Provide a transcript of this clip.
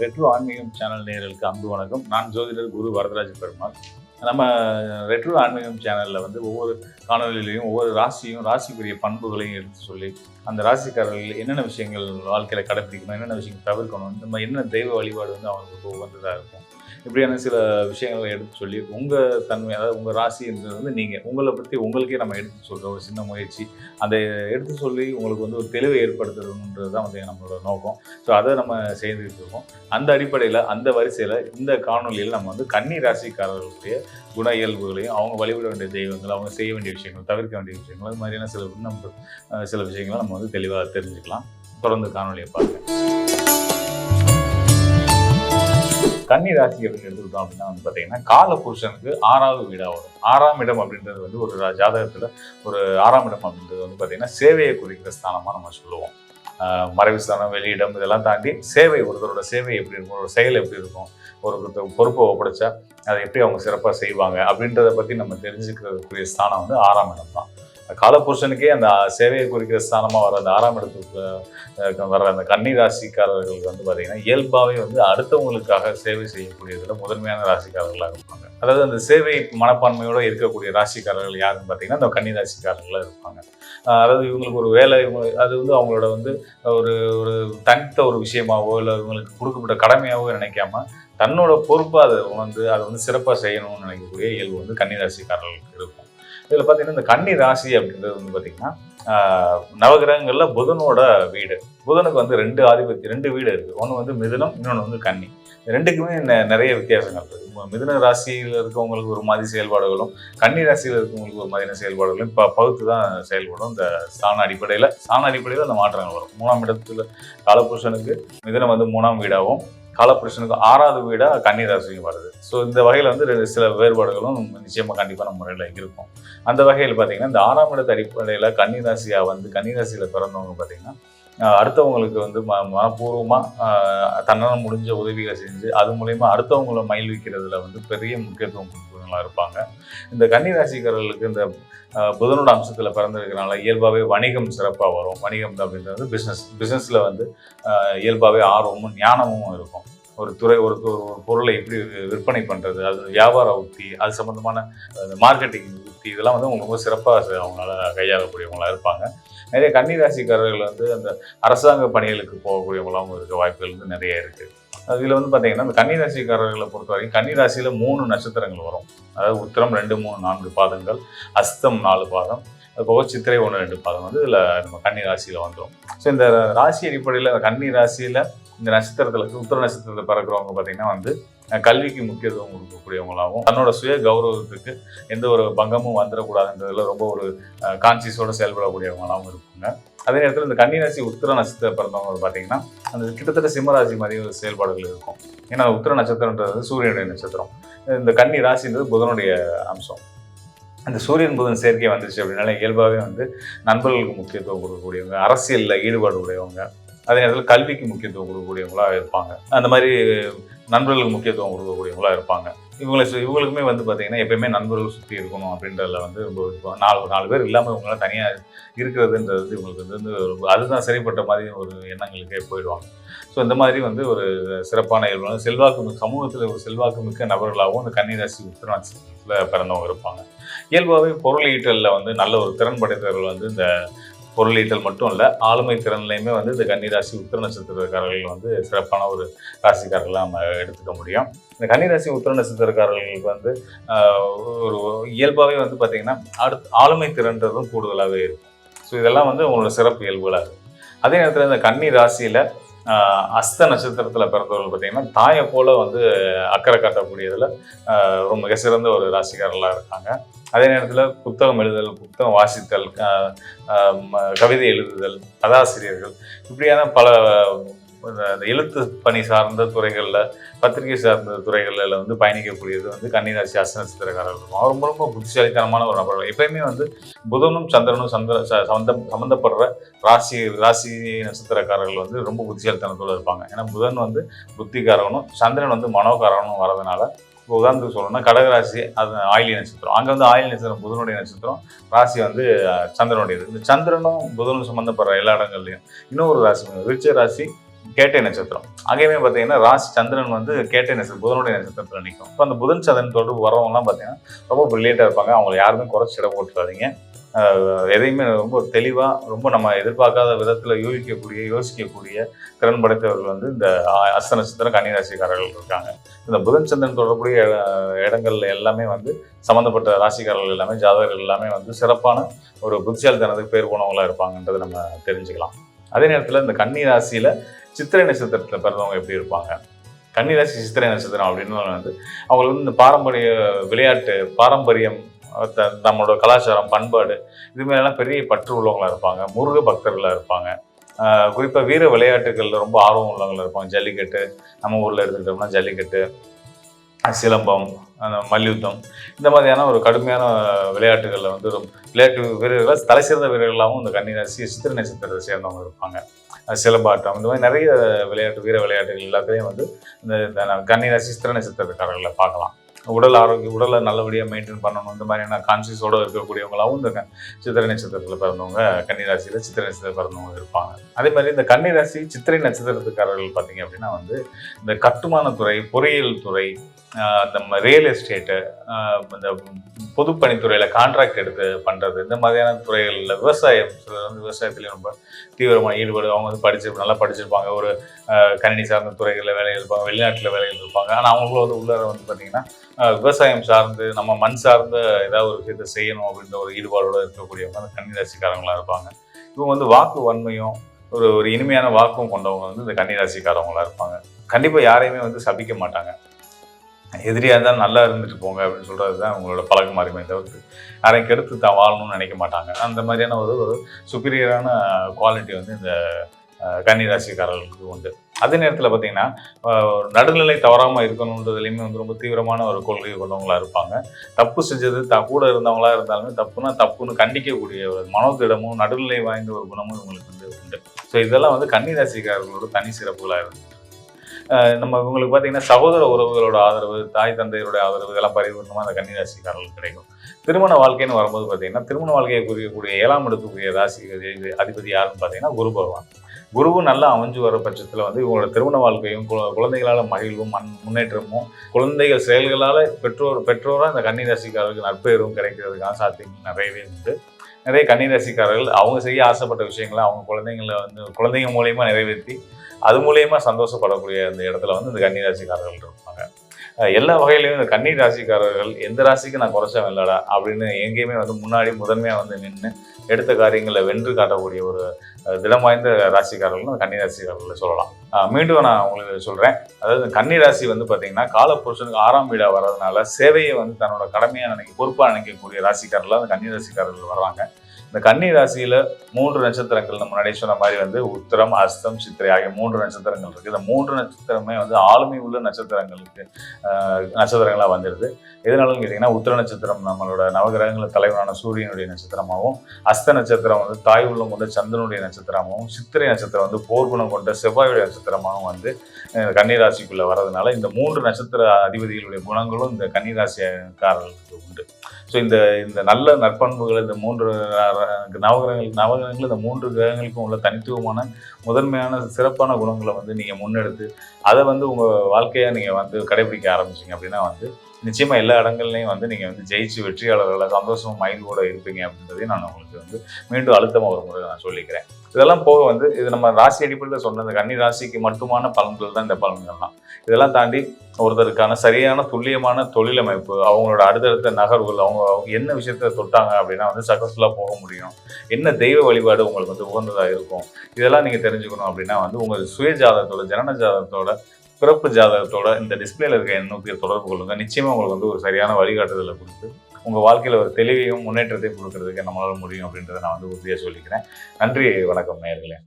Retro ஆன்மீகம் channel நேர்களுக்கு அன்பு வணக்கம். நான் ஜோதிடர் குரு வரதராஜ பெருமாள். நம்ம ரெட்ரோ ஆன்மீகம் சேனலில் வந்து ஒவ்வொரு காணொலியிலையும் ஒவ்வொரு ராசியும் ராசிக்குரிய பண்புகளையும் எடுத்து சொல்லி அந்த ராசிக்காரர்கள் என்னென்ன விஷயங்கள் வாழ்க்கையில் கடைப்பிடிக்கணும் என்னென்ன விஷயங்கள் தவிர்க்கணும் நம்ம என்ன தெய்வ வழிபாடு வந்து அவங்களுக்கு உகந்ததாக இருக்கும். இப்படியான சில விஷயங்களை எடுத்து சொல்லி உங்கள் தன்மை அதாவது உங்கள் ராசின்றது வந்து நீங்கள் உங்களை பற்றி உங்களுக்கே நம்ம எடுத்து சொல்கிற ஒரு சின்ன முயற்சி. அதை எடுத்து சொல்லி உங்களுக்கு வந்து ஒரு தெளிவை ஏற்படுத்தணுன்றது தான் வந்து நம்மளோட நோக்கம். ஸோ அதை நம்ம செய்துக்கிட்டு இருக்கோம். அந்த அடிப்படையில் அந்த வரிசையில் இந்த காணொலியில் நம்ம வந்து கன்னி ராசிக்காரர்களுடைய குண இயல்புகளையும் அவங்க வழிபட வேண்டிய தெய்வங்கள் அவங்க செய்ய வேண்டிய விஷயங்கள் தவிர்க்க வேண்டிய விஷயங்கள் அது மாதிரியான சில நம்ம சில விஷயங்களை நம்ம வந்து தெளிவாக தெரிஞ்சுக்கலாம். தொடர்ந்து காணொலியை பார்க்க. கன்னி ராசி அப்படின்னு எடுத்துக்கிட்டோம் அப்படின்னா வந்து பார்த்தீங்கன்னா கால புருஷனுக்கு ஆறாவது வீடாக வரும். ஆறாம் இடம் அப்படின்றது வந்து ஒரு ரா- ஒரு ஆறாம் இடம் அப்படின்றது வந்து பார்த்தீங்கன்னா சேவையை குறிக்கிற ஸ்தானமாக நம்ம சொல்லுவோம். மறைவு ஸ்தானம் வெளியிடம் இதெல்லாம் தாண்டி சேவை ஒருத்தரோட சேவை எப்படி இருக்கும் ஒரு செயல் எப்படி இருக்கும் ஒரு பொறுப்பை ஒப்படைச்சா அதை எப்படி அவங்க சிறப்பாக செய்வாங்க அப்படின்றத பற்றி நம்ம தெரிஞ்சுக்கிறதுக்குரிய ஸ்தானம் வந்து ஆறாம் இடம் தான். காலபுருஷனுக்கே அந்த சேவையை குறிக்கிற ஸ்தானமாக வர அந்த ஆறாம் இடத்துக்கு வர அந்த கன்னி ராசிக்காரர்களுக்கு வந்து பார்த்திங்கன்னா இயல்பாகவே வந்து அடுத்தவங்களுக்காக சேவை செய்யக்கூடியதில் முதன்மையான ராசிக்காரர்களாக இருப்பாங்க. அதாவது அந்த சேவை மனப்பான்மையோட இருக்கக்கூடிய ராசிக்காரர்கள் யாருன்னு பார்த்தீங்கன்னா அந்த கன்னி ராசிக்காரர்களாக இருப்பாங்க அதாவது இவங்களுக்கு ஒரு வேலை அது வந்து அவங்களோட வந்து ஒரு ஒரு தனித்த ஒரு விஷயமாவோ இல்லை இவங்களுக்கு கொடுக்கப்பட்ட கடமையாகவோ நினைக்காம தன்னோட பொறுப்பை அதை உணர்ந்து அதை வந்து சிறப்பாக செய்யணும்னு நினைக்கக்கூடிய இயல்பு வந்து கன்னி ராசிக்காரர்களுக்கு இருக்கும். இதில் பார்த்தீங்கன்னா இந்த கன்னி ராசி அப்படின்றது வந்து பார்த்தீங்கன்னா நவகிரகங்களில் புதனோட வீடு. புதனுக்கு வந்து ரெண்டு ஆதிபத்தியம் ரெண்டு வீடு இருக்குது. ஒன்று வந்து மிதுனம் இன்னொன்று வந்து கன்னி. ரெண்டுக்குமே நிறைய வித்தியாசங்கள் இருக்குது. மிதுன ராசியில் இருக்கவங்களுக்கு ஒரு மாதிரி செயல்பாடுகளும் கன்னி ராசியில் இருக்கவங்களுக்கு ஒரு மாதிரியான செயல்பாடுகளும் இப்போ பகுத்து தான் செயல்படும். இந்த ஸ்தான அடிப்படையில் ஸ்தான அடிப்படையில் அந்த மாற்றங்கள் வரும். மூணாம் இடத்துல காலபுருஷனுக்கு மிதுனம் வந்து மூணாம் வீடாகவும் காலபுருஷனுக்கு ஆறாவது வீடாக கன்னிராசியும் வருது. ஸோ இந்த வகையில் வந்து ரெண்டு சில வேறுபாடுகளும் நிச்சயமாக கண்டிப்பான முறையில் இருக்கும். அந்த வகையில் பார்த்தீங்கன்னா இந்த ஆறாம் இடத்து அடிப்படையில் கன்னிராசியாக வந்து கன்னிராசியில் பிறந்தவங்க பார்த்தீங்கன்னா அடுத்தவங்களுக்கு வந்து ம மனப்பூர்வமாக தன்னால் முடிஞ்ச உதவிகளை செஞ்சு அது மூலயமா அடுத்தவங்களை மயில்விக்கிறதுல வந்து பெரிய முக்கியத்துவம் கொடுக்குறவங்களாக இருப்பாங்க. இந்த கன்னிராசிக்காரர்களுக்கு இந்த புதனோட அம்சத்தில் பிறந்திருக்கிறனால இயல்பாகவே வணிகம் சிறப்பாக வரும். வணிகம் அப்படின்றது பிஸ்னஸ் பிஸ்னஸில் வந்து இயல்பாகவே ஆர்வமும் ஞானமும் இருக்கும். ஒரு துறை ஒரு ஒரு பொருளை எப்படி விற்பனை பண்ணுறது அது வியாபார உத்தி அது சம்மந்தமான மார்க்கெட்டிங் உத்தி இதெல்லாம் வந்து அவங்க ரொம்ப சிறப்பாக அவங்களால கையாளக்கூடியவங்களாக இருப்பாங்க. நிறைய கன்னி ராசிக்காரர்கள் வந்து அந்த அரசாங்க பணிகளுக்கு போகக்கூடியவங்களாகவும் இருக்க வாய்ப்புகள் வந்து நிறைய இருக்குது அதில் வந்து பார்த்தீங்கன்னா இந்த கன்னி ராசிக்காரர்களை பொறுத்த வரைக்கும் கன்னி ராசியில் மூணு நட்சத்திரங்கள் வரும். அதாவது உத்திரம் ரெண்டு மூணு நான்கு பாதங்கள் அஸ்தம் நாலு பாதம் போக சித்திரை ஒன்று ரெண்டு பாதம் வந்து இதில் நம்ம கன்னி ராசியில் வந்துடும் ஸோ இந்த ராசி அடிப்படையில் கன்னி ராசியில் இந்த நட்சத்திரத்தில் உத்தர நட்சத்திரத்தில் பிறக்கிறவங்க பார்த்தீங்கன்னா வந்து கல்விக்கு முக்கியத்துவம் கொடுக்கக்கூடியவங்களாகவும் தன்னோட சுய கௌரவத்துக்கு எந்த ஒரு பங்கமும் வந்துடக்கூடாதுன்றதுல ரொம்ப ஒரு கான்சியஸோடு செயல்படக்கூடியவங்களாகவும் இருப்பாங்க. அதே நேரத்தில் இந்த கன்னிராசி உத்திர நட்சத்திரம் பிறந்தவங்க பார்த்தீங்கன்னா அந்த கிட்டத்தட்ட சிம்மராசி மாதிரி ஒரு செயல்பாடுகள் இருக்கும். ஏன்னா உத்திர நட்சத்திரன்றது சூரியனுடைய நட்சத்திரம். இந்த கன்னி ராசின்றது புதனுடைய அம்சம். அந்த சூரியன் புதன் சேர்க்கை வந்துருச்சு அப்படின்னால இயல்பாகவே வந்து நண்பர்களுக்கு முக்கியத்துவம் கொடுக்கக்கூடியவங்க அரசியலில் ஈடுபாடு உடையவங்க அதே நேரத்தில் கல்விக்கு முக்கியத்துவம் கொடுக்கக்கூடியவங்களாக இருப்பாங்க. அந்த மாதிரி நண்பர்களுக்கு முக்கியத்துவம் கொடுக்கக்கூடியவங்களாக இருப்பாங்க. இவங்களை இவங்களுக்குமே வந்து பார்த்தீங்கன்னா எப்பயுமே நண்பர்கள் சுற்றி இருக்கணும் அப்படின்றதுல வந்து ரொம்ப நாலு நாலு பேர் இல்லாமல் இவங்களாம் தனியாக இருக்கிறதுன்றது வந்து இவங்களுக்கு வந்து அதுதான் சரிப்பட்ட மாதிரி ஒரு எண்ணங்களுக்கே போயிடுவாங்க. ஸோ இந்த மாதிரி வந்து ஒரு சிறப்பான இயல்பு. செல்வாக்கு சமூகத்தில் ஒரு செல்வாக்கு மிக்க நபர்களாகவும் இந்த கன்னிராசி உத்திரநாட்சத்தில் பிறந்தவங்க இருப்பாங்க. இயல்பாகவே பொருள் ஈட்டலில் வந்து நல்ல ஒரு திறன் படைத்தவர்கள் வந்து இந்த பொருளீட்டல் மட்டும் இல்லை ஆளுமை திறன்லையுமே வந்து இந்த கன்னிராசி உத்திர நட்சத்திரக்காரர்கள் வந்து சிறப்பான ஒரு ராசிக்காரர்களாக நம்ம எடுத்துக்க முடியும். இந்த கன்னிராசி உத்திர நட்சத்திரக்காரர்களுக்கு வந்து ஒரு இயல்பாகவே வந்து பார்த்திங்கன்னா அடுத்து ஆளுமை திறன்றதும் கூடுதலாகவே இருக்கும். ஸோ இதெல்லாம் வந்து உங்களோட சிறப்பு இயல்புகளாக இருக்கும். அதே நேரத்தில் இந்த கன்னி ராசியில் அஸ்த நட்சத்திரத்தில் பிறந்தவர்கள் பார்த்தீங்கன்னா தாயை போல வந்து அக்கறை காட்டக்கூடியதில் ரொம்ப மிக சிறந்த ஒரு ராசிக்காரர்களாக இருக்காங்க. அதே நேரத்தில் புத்தகம் எழுதுதல் புத்தகம் வாசித்தல் கவிதை எழுதுதல் கதாசிரியர்கள் இப்படியான பல எழுத்து பணி சார்ந்த துறைகளில் பத்திரிகை சார்ந்த துறைகளில் வந்து பயணிக்கக்கூடியது வந்து கன்னிராசி அஸ்த இருக்கும் அவர் ரொம்ப ரொம்ப புத்திசாலித்தனமான ஒரு நபர் எப்பயுமே வந்து புதனும் சந்திரனும் சந்திர ச- சம்பந்தம் சம்மந்தப்படுற ராசி ராசி நட்சத்திரக்காரர்கள் வந்து ரொம்ப புத்திசாலித்தனத்தோடு இருப்பாங்க. ஏன்னா புதன் வந்து புத்திகாரகனும் சந்திரன் வந்து மனோகாரகனும் வரதுனால இப்போ உதாரணத்துக்கு சொல்லணும்னா கடகராசி அது ஆயிலி நட்சத்திரம். அங்கே வந்து ஆயிலி நட்சத்திரம் புதனுடைய நட்சத்திரம் ராசி வந்து சந்திரனுடையது. இந்த சந்திரனும் புதனும் சம்மந்தப்படுற எல்லா இடங்கள்லையும் இன்னொரு ராசி விருச்ச ராசி கேட்டை நட்சத்திரம். அங்கேயுமே பார்த்தீங்கன்னா ராசி சந்திரன் வந்து கேட்டை நட்சத்திரம் புதனுடைய நட்சத்திரத்தில் நிற்கும் இப்போ அந்த புதன் சந்திரன் தொடர்பு வரவங்கலாம் பார்த்தீங்கன்னா ரொம்ப பிரில்லியண்ட்டாக இருப்பாங்க. அவங்களை யாருமே குறைச்சி இட போட்டுறாதீங்க. எதையுமே ரொம்ப தெளிவாக ரொம்ப நம்ம எதிர்பார்க்காத விதத்தில் யூகிக்கக்கூடிய யோசிக்கக்கூடிய திறன் படைத்தவர்கள் வந்து இந்த அஸ்த நட்சத்திரம் கன்னிராசிக்காரர்கள் இருக்காங்க. இந்த புதன் சந்திரன் தொடர்புடைய இடங்கள்ல எல்லாமே வந்து சம்மந்தப்பட்ட ராசிக்காரர்கள் எல்லாமே ஜாதகர்கள் எல்லாமே வந்து சிறப்பான ஒரு புத்திசாலித்தனத்துக்கு பேர் போனவங்களா இருப்பாங்கன்றதை நம்ம தெரிஞ்சுக்கலாம். அதே நேரத்தில் இந்த கன்னி ராசியில் சித்திரை நட்சத்திரத்தில் பிறந்தவங்க எப்படி இருப்பாங்க? கன்னிராசி சித்திரை நட்சத்திரம் அப்படின்னு வந்து அவங்களுக்கு வந்து இந்த பாரம்பரிய விளையாட்டு பாரம்பரியம் த- நம்மளோட கலாச்சாரம் பண்பாடு இதுமாரிலாம் பெரிய பற்று உள்ளவங்களாக இருப்பாங்க முருக பக்தர்களாக இருப்பாங்க. குறிப்பாக வீர விளையாட்டுகளில் ரொம்ப ஆர்வம் உள்ளவங்களாக இருப்பாங்க. ஜல்லிக்கட்டு நம்ம ஊரில் எடுத்துக்கிட்டோம்னா ஜல்லிக்கட்டு சிலம்பம் அந்த மல்யுத்தம் இந்த மாதிரியான ஒரு கடுமையான விளையாட்டுகளில் வந்து விளையாட்டு வீரர்கள் தலை சிறந்த வீரர்களாகவும் இந்த கன்னிராசி சித்திரை நட்சத்திரத்தை சேர்ந்தவங்க இருப்பாங்க. சிலம்பாட்டம். இந்த மாதிரி நிறைய விளையாட்டு வீர விளையாட்டுகள் எல்லாத்துலேயும் வந்து இந்த கன்னி கன்னிராசி சித்திரை நட்சத்திரக்காரர்களை பார்க்கலாம். உடல் ஆரோக்கியம் உடலை நல்லபடியாக மெயின்டைன் பண்ணணும். இந்த மாதிரியான கான்சியஸோடு இருக்கக்கூடியவங்களாகவும் இந்த க- சித்திரை நட்சத்திரத்தில் பிறந்தவங்க கன்னிராசியில் சித்திரை நட்சத்திரத்தில் பிறந்தவங்க இருப்பாங்க. அதே மாதிரி இந்த கன்னிராசி சித்திரை நட்சத்திரத்துக்காரர்கள் பார்த்தீங்க அப்படின்னா வந்து இந்த கட்டுமானத்துறை பொறியியல் துறை ஆஹ் இந்த ரியல் எஸ்டேட்டு இந்த பொதுப்பணித்துறையில் கான்ட்ராக்ட் எடுத்து பண்ணுறது இந்த மாதிரியான துறைகளில் விவசாயம் சிலர் வந்து விவசாயத்துலேயும் ரொம்ப தீவிரமாக ஈடுபடு அவங்க வந்து படிச்சு நல்லா படிச்சிருப்பாங்க. ஒரு கணினி சார்ந்த துறைகளில் வேலையில் இருப்பாங்க வெளிநாட்டில் வேலையில் இருப்பாங்க. ஆனால் அவங்களும் வந்து உள்ளார வந்து பார்த்திங்கன்னா விவசாயம் சார்ந்து நம்ம மண் சார்ந்த ஏதாவது ஒரு விஷயத்தை செய்யணும் அப்படின்ற ஒரு ஈடுபாடோடு இருக்கக்கூடியவங்க அந்த கன்னிராசிக்காரங்களாக இருப்பாங்க. இவங்க வந்து வாக்கு வன்மையும் ஒரு ஒரு இனிமையான வாக்கும் கொண்டவங்க வந்து இந்த கன்னிராசிக்காரவங்களாக இருப்பாங்க. கண்டிப்பாக யாரையுமே வந்து சபிக்க மாட்டாங்க. எதிரியாக இருந்தால் நல்லா இருந்துட்டு போங்க அப்படின்னு சொல்கிறது தான் அவங்களோட பழக்கம் இருக்குமே தவிர்த்து யாரையும் கெடுத்து தான் வாழணும்னு நினைக்க மாட்டாங்க. அந்த மாதிரியான ஒரு ஒரு சுப்பீரியரான குவாலிட்டி வந்து இந்த கன்னிராசிக்காரர்களுக்கு உண்டு. அதே நேரத்தில் பார்த்தீங்கன்னா நடுநிலை தவறாமல் இருக்கணுன்றதுலையுமே வந்து ரொம்ப தீவிரமான ஒரு கொள்கை கொண்டவங்களா இருப்பாங்க. தப்பு செஞ்சது த கூட இருந்தவங்களா இருந்தாலுமே தப்புனா தப்புன்னு கண்டிக்கக்கூடிய ஒரு மனோதிடமும் நடுநிலை வாய்ந்த ஒரு குணமும் இவங்களுக்கு வந்து உண்டு. ஸோ இதெல்லாம் வந்து கன்னிராசிக்காரர்களோட தனி சிறப்புகளாக இருக்கு நம்ம இவங்களுக்கு பார்த்தீங்கன்னா சகோதர உறவுகளோட ஆதரவு தாய் தந்தையரோட ஆதரவு இதெல்லாம் பரிபூர்ணமாக அந்த கன்னிராசிக்காரர்களுக்கு கிடைக்கும். திருமண வாழ்க்கைன்னு வரும்போது பார்த்தீங்கன்னா திருமண வாழ்க்கையை குறிக்கக்கூடிய ஏழாம் இடத்துக்குரிய ராசி அதிபதி யாருன்னு பார்த்தீங்கன்னா குரு பகவான். குருவும் நல்லா அமைஞ்சு வர பட்சத்தில் வந்து இவங்களோட திருமண வாழ்க்கையும் குழந்தைகளால் மகிழ்வும் மண் முன்னேற்றமும் குழந்தைகள் செயல்களால் பெற்றோர் பெற்றோராக இந்த ராசிக்காரர்களுக்கு நற்பெயரும் கிடைக்கிறதுக்கான சாத்தியங்கள் நிறையவே உண்டு. நிறைய கன்னி ராசிக்காரர்கள் அவங்க செய்ய ஆசைப்பட்ட விஷயங்களை அவங்க குழந்தைங்களை வந்து குழந்தைங்க மூலயமா நிறைவேற்றி அது மூலயமா சந்தோஷப்படக்கூடிய அந்த இடத்துல வந்து இந்த கன்னி ராசிக்காரர்கள் இருப்பாங்க. எல்லா வகையிலையும் இந்த கன்னி ராசிக்காரர்கள் எந்த ராசிக்கு நான் குறைச்சேன் இல்லடா அப்படின்னு எங்கேயுமே வந்து முன்னாடி முதன்மையாக வந்து நின்று எடுத்த காரியங்களை வென்று காட்டக்கூடிய ஒரு திடம் வாய்ந்த ராசிக்காரர்கள் கன்னி ராசிக்காரர்களை சொல்லலாம். மீண்டும் நான் உங்களுக்கு சொல்கிறேன் அதாவது கன்னி ராசி வந்து பார்த்தீங்கன்னா காலப்புருஷனுக்கு ஆறாம் வீடாக வர்றதுனால சேவையை வந்து தன்னோட கடமையாக நினைக்க பொறுப்பாக நினைக்கக்கூடிய ராசிக்காரர்கள் அந்த கன்னி ராசிக்காரர்கள் வர்றாங்க. இந்த கன்னி ராசியில மூன்று நட்சத்திரங்கள் நம்ம முன்னாடி சொன்ன மாதிரி வந்து உத்திரம் அஸ்தம் சித்திரை ஆகிய மூன்று நட்சத்திரங்கள் இருக்கு. இந்த மூன்று நட்சத்திரமே வந்து ஆளுமை உள்ள நட்சத்திரங்களுக்கு நட்சத்திரங்களாக நட்சத்திரங்களா வந்துடுது. எதனாலும் கேட்டீங்கன்னா உத்திர நட்சத்திரம் நம்மளோட நவகிரகங்கள் தலைவரான சூரியனுடைய நட்சத்திரமாகவும் அஸ்த நட்சத்திரம் வந்து தாய் உள்ளம் கொண்ட சந்திரனுடைய நட்சத்திரமாகவும் சித்திரை நட்சத்திரம் வந்து போர்க்குணம் கொண்ட செவ்வாயுடைய நட்சத்திரமாகவும் வந்து அஹ், கன்னி ராசிக்குள்ள வர்றதுனால இந்த மூன்று நட்சத்திர அதிபதிகளுடைய குணங்களும் இந்த கன்னி ராசிக்காரர்களுக்கு உண்டு. ஸோ இந்த இந்த நல்ல நற்பண்புகள் இந்த மூன்று நவகிரகங்கள் நவகிரகங்கள் இந்த மூன்று கிரகங்களுக்கும் உள்ள தனித்துவமான முதன்மையான சிறப்பான குணங்களை வந்து நீங்கள் முன்னெடுத்து அதை வந்து உங்கள் வாழ்க்கையாக நீங்கள் வந்து கடைபிடிக்க ஆரம்பிச்சீங்க அப்படின்னா வந்து நிச்சயமாக எல்லா இடங்கள்லையும் வந்து நீங்கள் வந்து ஜெயிச்சு வெற்றியாளர்களை சந்தோஷமும் மைண்டோட இருப்பீங்க அப்படின்றதையும் நான் உங்களுக்கு வந்து மீண்டும் அழுத்தமாக ஒரு முறை நான் சொல்லிக்கிறேன். இதெல்லாம் போக வந்து இது நம்ம ராசி அடிப்படையில் சொன்ன இந்த கன்னி ராசிக்கு மட்டுமான பலன்கள் தான் இந்த பலன்கள்லாம். இதெல்லாம் தாண்டி ஒருத்தருக்கான சரியான துல்லியமான தொழிலமைப்பு அவங்களோட அடுத்தடுத்த நகர்வுகள் அவங்க அவங்க என்ன விஷயத்த தொட்டாங்க அப்படின்னா வந்து சக்ஸஸ்ஃபுல்லாக போக முடியும். என்ன தெய்வ வழிபாடு உங்களுக்கு வந்து உகந்ததாக இருக்கும்? இதெல்லாம் நீங்கள் தெரிஞ்சுக்கணும் அப்படின்னா வந்து உங்கள் சுய ஜாதகத்தோட ஜனன ஜாதகத்தோட பிறப்பு ஜாதகத்தோட இந்த டிஸ்பிளேல இருக்க எண்ணூற்றி தொடர்பு கொள்ளுங்க. நிச்சயமாக உங்களுக்கு வந்து ஒரு சரியான வழிகாட்டுதலை கொடுத்து உங்கள் வாழ்க்கையில் ஒரு தெளிவையும் முன்னேற்றத்தையும் கொடுக்கறதுக்கு நம்மளால முடியும் அப்படின்றத நான் வந்து உறுதியாக சொல்லிக்கிறேன். நன்றி வணக்கம் நேர்களே